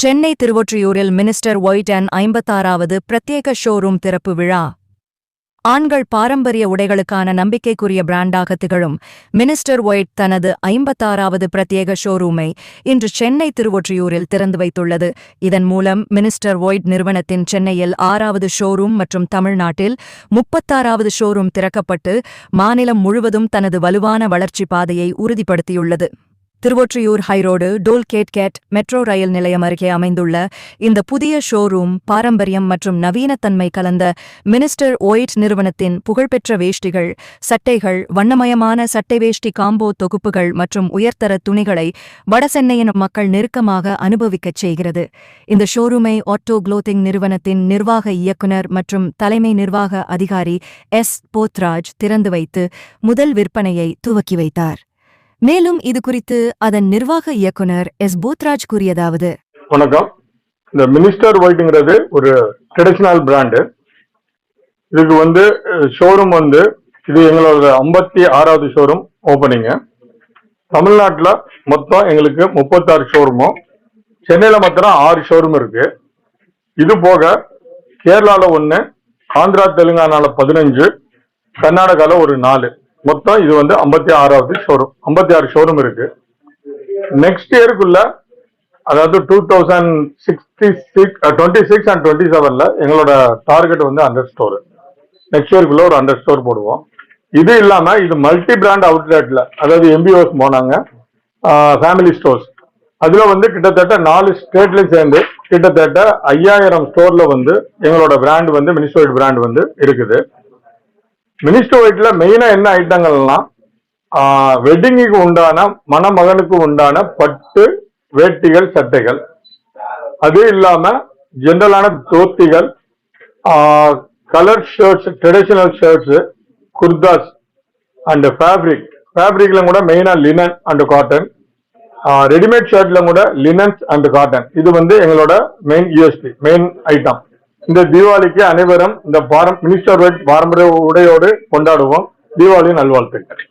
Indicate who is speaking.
Speaker 1: சென்னை திருவொற்றியூரில் மினிஸ்டர் ஒயிட்டன் அண்ட் ஐம்பத்தாறாவது பிரத்யேக ஷோரூம் திறப்பு விழா. ஆண்கள் பாரம்பரிய உடைகளுக்கான நம்பிக்கைக்குரிய பிராண்டாக திகழும் மினிஸ்டர் ஒயிட் தனது ஐம்பத்தாறாவது பிரத்யேக ஷோரூமை இன்று சென்னை திருவொற்றியூரில் திறந்து வைத்துள்ளது. இதன் மூலம் மினிஸ்டர் ஒயிட் நிறுவனத்தின் சென்னையில் ஆறாவது ஷோரூம் மற்றும் தமிழ்நாட்டில் முப்பத்தாறாவது ஷோரூம் திறக்கப்பட்டு மாநிலம் முழுவதும் தனது வலுவான வளர்ச்சி பாதையை உறுதிப்படுத்தியுள்ளது. Thiruvottiyur high road toll gate gate metro rail நிலையம் அருகே அமைந்துள்ள இந்த புதிய ஷோரூம் பாரம்பரியம் மற்றும் நவீனத்தன்மை கலந்த மினிஸ்டர் ஒயிட் நிறுவனத்தின் புகழ்பெற்ற வேஷ்டிகள் சட்டைகள் வண்ணமயமான சட்டை வேஷ்டி காம்போ தொகுப்புகள் மற்றும் உயர்தர துணிகளை வடசென்னையின் மக்கள் நெருக்கமாக அனுபவிக்கச் செய்கிறது. இந்த ஷோரூமை ஆட்டோ குளோத்திங் நிறுவனத்தின் நிர்வாக இயக்குனர் மற்றும் தலைமை நிர்வாக அதிகாரி எஸ் போத்ராஜ் திறந்து வைத்து முதல் விற்பனையை துவக்கி வைத்தார். மேலும் இது குறித்து அதன் நிர்வாக இயக்குனர் எஸ். போத்ராஜ் கூறியதாவது.
Speaker 2: வணக்கம். இந்த மினிஸ்டர் ஒயிட்ங்கிறது ஒரு ட்ரெடிஷ்னல் பிராண்டு இதுக்கு வந்து ஷோரூம் வந்து இது எங்களோட ஐம்பத்தி ஆறாவது ஷோரூம் ஓப்பனிங்கு தமிழ்நாட்டில் மொத்தம் எங்களுக்கு முப்பத்தாறு ஷோரூமும் சென்னையில் மாத்திரம் ஆறு ஷோரூம் இருக்கு. இது போக கேரளாவில் ஒன்று ஆந்திரா தெலுங்கானாவில் பதினஞ்சு கர்நாடகாவில் ஒரு நாலு. மொத்தம் இது வந்து ஐம்பத்தி ஆறாவது ஷோரூம் ஐம்பத்தி ஆறு ஷோரூம் இருக்கு. நெக்ஸ்ட் இயருக்குள்ள அதாவது two thousand sixty six twenty six and twenty செவன்ல எங்களோட டார்கெட் வந்து ஹண்ட்ரட் ஸ்டோர் நெக்ஸ்ட் இயருக்குள்ள ஒரு ஹண்ட்ரட் ஸ்டோர் போடுவோம். இது இல்லாம இது மல்டி பிராண்ட் அவுட்லெட்ல அதாவது எம்பிஓஸ் போனாங்க ஃபேமிலி ஸ்டோர்ஸ் அதுல வந்து கிட்டத்தட்ட நாலு ஸ்டேட்லயும் சேர்ந்து கிட்டத்தட்ட ஐயாயிரம் ஸ்டோர்ல வந்து எங்களோட பிராண்ட் வந்து மினிஸ்டர் பிராண்ட் வந்து இருக்குது. மினிஸ்டர் ஒயிட்ல மெயினா என்ன ஐட்டங்கள்லாம் வெட்டிங்குக்கு உண்டான மணமகனுக்கு உண்டான பட்டு வேட்டிகள் சட்டைகள். அது இல்லாம ஜென்ரலான தோத்திகள் colour shirts traditional shirts kurtas and fabric ஃபேப்ரிக்ல கூட மெயினா லினன் அண்ட் காட்டன் ரெடிமேட் ஷர்ட்ல கூட லினன்ஸ் அண்ட் காட்டன் இது வந்து எங்களோட மெயின் யூஎஸ்பி மெயின் ஐட்டம் இந்த தீபாவளிக்கு அனைவரும் இந்த பாரம் மினிஸ்டர் பாரம்பரிய உடையோடு கொண்டாடுவோம். தீபாவளி நல்வாழ்த்துக்கள்.